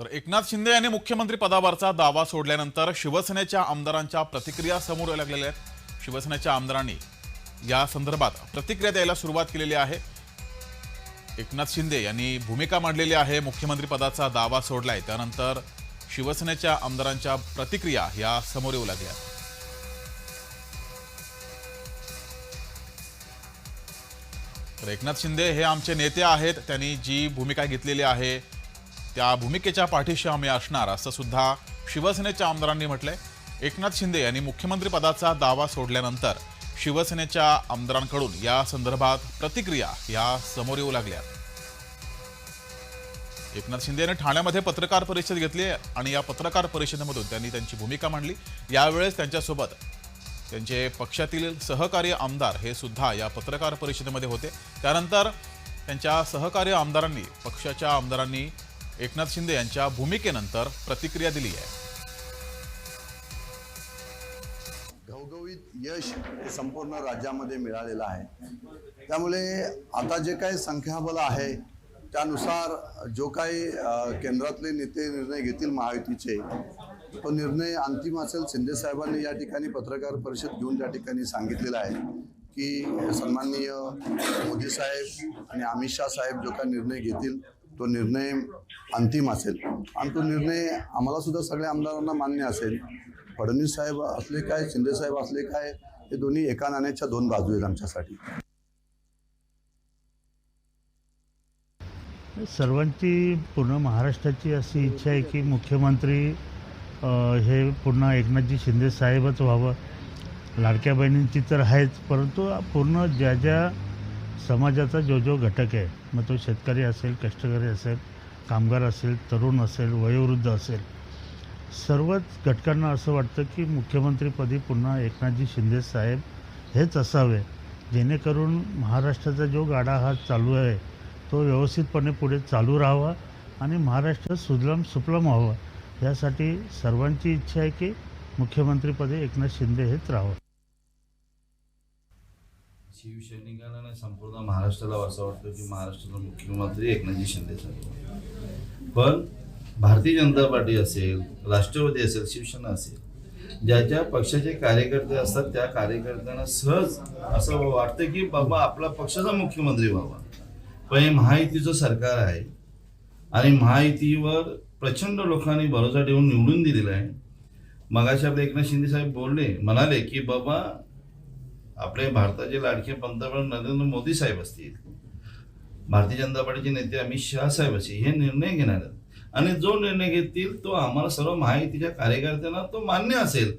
तर एकनाथ शिंदे यांनी मुख्यमंत्री पदावरचा दावा सोडल्यानंतर शिवसेनेच्या आमदारांच्या प्रतिक्रिया समोर लागलेल्या आहेत. शिवसेनेच्या आमदारांनी या संदर्भात प्रतिक्रिया द्यायला सुरुवात केलेली आहे. एकनाथ शिंदे यांनी भूमिका मांडलेली आहे. मुख्यमंत्री पदाचा दावा सोडलाय. त्यानंतर शिवसेनेच्या आमदारांच्या प्रतिक्रिया या समोर येऊ लागल्या. तर एकनाथ शिंदे हे आमचे नेते आहेत. त्यांनी जी भूमिका घेतलेली आहे त्या भूमिकेच्या पाठीशी आम्ही असणार असं सुद्धा शिवसेनेच्या आमदारांनी म्हटलंय. एकनाथ शिंदे यांनी मुख्यमंत्री पदाचा दावा सोडल्यानंतर शिवसेनेच्या आमदारांकडून या संदर्भात प्रतिक्रिया या समोर येऊ लागल्या. एकनाथ शिंदे यांनी ठाण्यामध्ये पत्रकार परिषद घेतली आणि या पत्रकार परिषदेमधून त्यांनी त्यांची भूमिका मांडली. यावेळेस त्यांच्यासोबत त्यांचे पक्षातील सहकारी आमदार हे सुद्धा या पत्रकार परिषदेमध्ये होते. त्यानंतर त्यांच्या सहकारी आमदारांनी पक्षाच्या आमदारांनी एकनाथ शिंदे यांच्या भूमिकेनंतर प्रतिक्रिया दिली आहे. घवघवीत यश हे संपूर्ण राज्यामध्ये मिळालेलं आहे. त्यामुळे आता जे काही संख्याबल आहे त्यानुसार जो काही केंद्रातले नेते निर्णय घेतील महायुतीचे तो निर्णय अंतिम असेल. शिंदेसाहेबांनी या ठिकाणी पत्रकार परिषद घेऊन त्या ठिकाणी सांगितलेलं आहे की सन्माननीय मोदी साहेब आणि अमित शाह साहेब जो काही निर्णय घेतील तो निर्णय अंतिम असेल. आणि तो निर्णय आम्हाला सुद्धा सगळ्या आमदारांना मान्य असेल. फडणवीस साहेब असले काय शिंदे साहेब असले काय हे दोन्ही एका नाण्याच्या दोन बाजू आहेत आमच्यासाठी. सर्वांची पूर्ण महाराष्ट्राची अशी इच्छा आहे की मुख्यमंत्री हे पुन्हा एकनाथजी शिंदे साहेबच व्हावं. लाडक्या बहिणींची तर आहेच परंतु पूर्ण ज्या ज्या समाजाचा जो जो घटक आहे मग तो शेतकरी असेल कष्टकरी असेल कामगार असेल तरुण असेल वयोवृद्ध असेल सर्वच घटकांना असं वाटतं की मुख्यमंत्रीपदी पुन्हा एकनाथजी शिंदे साहेब हेच असावे जेणेकरून महाराष्ट्राचा जो गाडा हा चालू आहे तो व्यवस्थितपणे पुढे चालू राहावा आणि महाराष्ट्र सुजलाम सुफलाम व्हावं. यासाठी सर्वांची इच्छा आहे की मुख्यमंत्रीपदी एकनाथ शिंदे हेच राहावं. शिवसैनिकांना आणि संपूर्ण महाराष्ट्राला असं वाटतं की महाराष्ट्राचा मुख्यमंत्री एकनाथजी शिंदे साहेब पण भारतीय जनता पार्टी असेल राष्ट्रवादी असेल शिवसेना असेल ज्या ज्या पक्षाचे कार्यकर्ते असतात त्या कार्यकर्त्यांना सहज असं वाटतं की बाबा आपला पक्षाचा मुख्यमंत्री व्हावा. पण हे महायुतीचं सरकार आहे आणि महायुतीवर प्रचंड लोकांनी भरोसा ठेवून निवडून दिलेला आहे. मगाशी आपले एकनाथ शिंदे साहेब बोलले म्हणाले की बाबा आपले भारताचे लाडके पंतप्रधान नरेंद्र मोदी साहेब असतील भारतीय जनता पार्टीचे नेते अमित शहा साहेब असतील हे निर्णय घेणार आहेत. आणि जो निर्णय घेतील तो आम्हाला सर्व महायुतीच्या कार्यकर्त्यांना तो मान्य असेल.